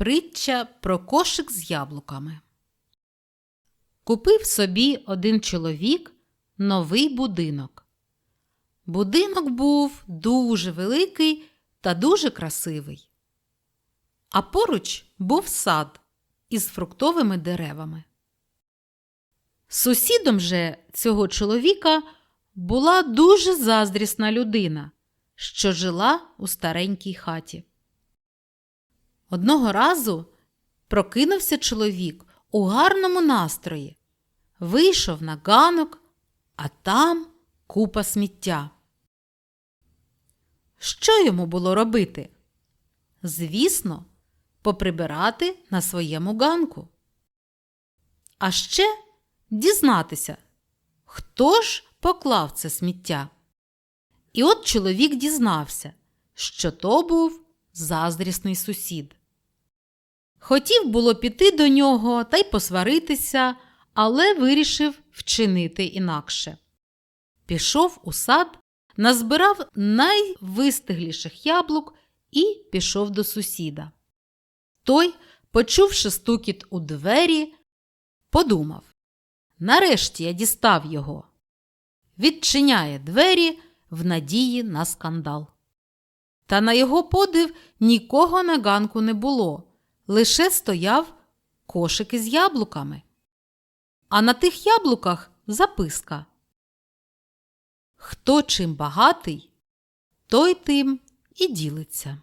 Притча про кошик з яблуками. Купив собі один чоловік новий будинок. Будинок був дуже великий та дуже красивий. А поруч був сад із фруктовими деревами. Сусідом же цього чоловіка була дуже заздрісна людина, що жила у старенькій хаті. Одного разу прокинувся чоловік у гарному настрої, вийшов на ганок, а там купа сміття. Що йому було робити? Звісно, поприбирати на своєму ганку. А ще дізнатися, хто ж поклав це сміття. І от чоловік дізнався, що то був заздрісний сусід. Хотів було піти до нього та й посваритися, але вирішив вчинити інакше. Пішов у сад, назбирав найвистигліших яблук і пішов до сусіда. Той, почувши стукіт у двері, подумав Нарешті я дістав його. Відчиняє двері в надії на скандал. Та на його подив нікого на ганку не було, лише стояв кошик із яблуками. А на тих яблуках записка. Хто чим багатий, той тим і ділиться.